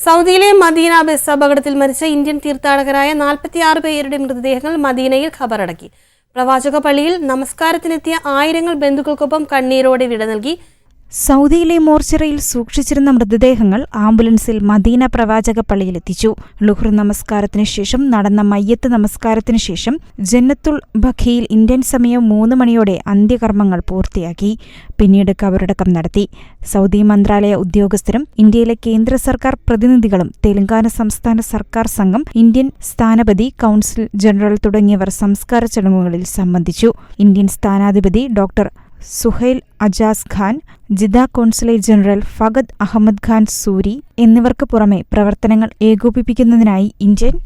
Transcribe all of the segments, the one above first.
സൗദിയിലെ Medina bus അപകടത്തിൽ മരിച്ച ഇന്ത്യൻ തീർത്ഥാടകരായ നാൽപ്പത്തിയാറ് പേരുടെ മൃതദേഹങ്ങൾ മദീനയിൽ ഖബറടക്കി. പ്രവാചക പള്ളിയിൽ നമസ്കാരത്തിനെത്തിയ ആയിരങ്ങൾ ബന്ധുക്കൾക്കൊപ്പം കണ്ണീരോടെ വിട നൽകി സൗദിയിലെ മോർച്ചറിയിൽ സൂക്ഷിച്ചിരുന്ന മൃതദേഹങ്ങൾ ആംബുലൻസിൽ മദീന പ്രവാചക പള്ളിയിലെത്തിച്ചു ലുഹ്ര നമസ്കാരത്തിന് ശേഷം നടന്ന മയ്യത്ത് നമസ്കാരത്തിന് ശേഷം ജന്നത്തുൽ ബഖിയിൽ ഇന്ത്യൻ സമയം മൂന്ന് മണിയോടെ അന്ത്യകർമ്മങ്ങൾ പൂർത്തിയാക്കി. പിന്നീട് കബറടക്കം നടത്തി. സൗദി മന്ത്രാലയ ഉദ്യോഗസ്ഥരും ഇന്ത്യയിലെ കേന്ദ്ര സർക്കാർ പ്രതിനിധികളും തെലങ്കാന സംസ്ഥാന സർക്കാർ സംഘം ഇന്ത്യൻ സ്ഥാനപതി കൌൺസിൽ ജനറൽ തുടങ്ങിയവർ സംസ്കാര ചടങ്ങുകളിൽ സംബന്ധിച്ചു. Indian സ്ഥാനാധിപതി doctor Suhail Ajaz Khan Jeddah consulate general Fahad Ahmed Khan Suri എന്നിവർക്ക് പുറമെ പ്രവർത്തനങ്ങൾ ഏകോപിപ്പിക്കുന്നതിനായി ഇന്ത്യൻ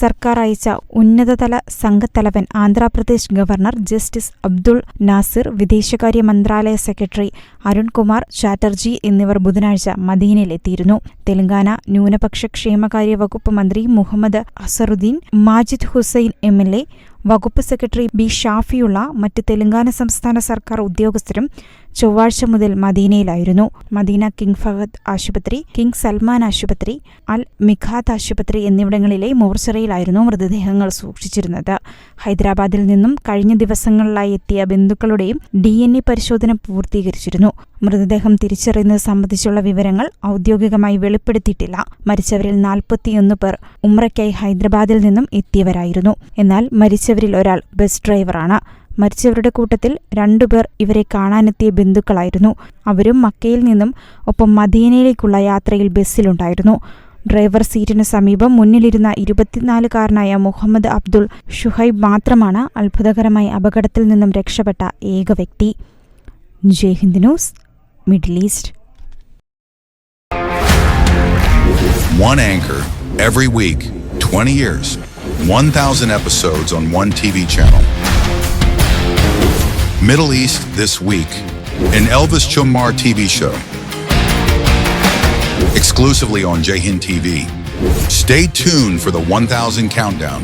സർക്കാർ അയച്ച ഉന്നതതല സംഘത്തലവൻ ആന്ധ്രാപ്രദേശ് ഗവർണർ ജസ്റ്റിസ് അബ്ദുൾ നാസിർ വിദേശകാര്യ മന്ത്രാലയ സെക്രട്ടറി അരുൺകുമാർ ചാറ്റർജി എന്നിവർ ബുധനാഴ്ച മദീനയിലെത്തിയിരുന്നു. തെലങ്കാന ന്യൂനപക്ഷ ക്ഷേമകാര്യ വകുപ്പ് മന്ത്രി Mohammed Azharuddin Majid Hussain M L A വകുപ്പ് സെക്രട്ടറി ബി ഷാഫിയുള്ള മറ്റ് തെലങ്കാന സംസ്ഥാന സർക്കാർ ഉദ്യോഗസ്ഥരും ചൊവ്വാഴ്ച മുതൽ മദീനയിലായിരുന്നു. മദീന കിങ് ഫഹദ് ആശുപത്രി കിങ് സൽമാൻ ആശുപത്രി അൽ മിഖാത്ത് ആശുപത്രി എന്നിവിടങ്ങളിലെ മോർച്ചറിയിലായിരുന്നു മൃതദേഹങ്ങൾ സൂക്ഷിച്ചിരുന്നത്. ഹൈദരാബാദിൽ നിന്നും കഴിഞ്ഞ ദിവസങ്ങളിലായി എത്തിയ ബന്ധുക്കളുടെയും ഡി എൻ എ പരിശോധന പൂർത്തീകരിച്ചിരുന്നു. മൃതദേഹം തിരിച്ചറിയുന്നത് സംബന്ധിച്ചുള്ള വിവരങ്ങൾ ഔദ്യോഗികമായി വെളിപ്പെടുത്തിയിട്ടില്ല. മരിച്ചവരിൽ നാൽപ്പത്തിയൊന്ന് പേർ ഉമ്രയ്ക്കായി ഹൈദരാബാദിൽ നിന്നും എത്തിയവരായിരുന്നു. എന്നാൽ മരിച്ചവരിൽ ഒരാൾ ബസ് ഡ്രൈവറാണ്. മരിച്ചവരുടെ കൂട്ടത്തിൽ രണ്ടുപേർ ഇവരെ കാണാനെത്തിയ ബന്ധുക്കളായിരുന്നു. അവരും മക്കയിൽ നിന്നും ഒപ്പം മദീനയിലേക്കുള്ള യാത്രയിൽ ബസ്സിലുണ്ടായിരുന്നു. ഡ്രൈവർ സീറ്റിന് സമീപം മുന്നിലിരുന്ന ഇരുപത്തിനാലുകാരനായ മുഹമ്മദ് അബ്ദുൾ ഷുഹൈബ് മാത്രമാണ് അത്ഭുതകരമായി അപകടത്തിൽ നിന്നും രക്ഷപ്പെട്ട ഏക വ്യക്തി. Jaihind news middle east. One anchor every week, 20 years, 1,000 episodes on one TV channel. Middle East This Week, an Elvis Chumar TV show. Exclusively on Jahin TV. Stay tuned for the 1,000 countdown.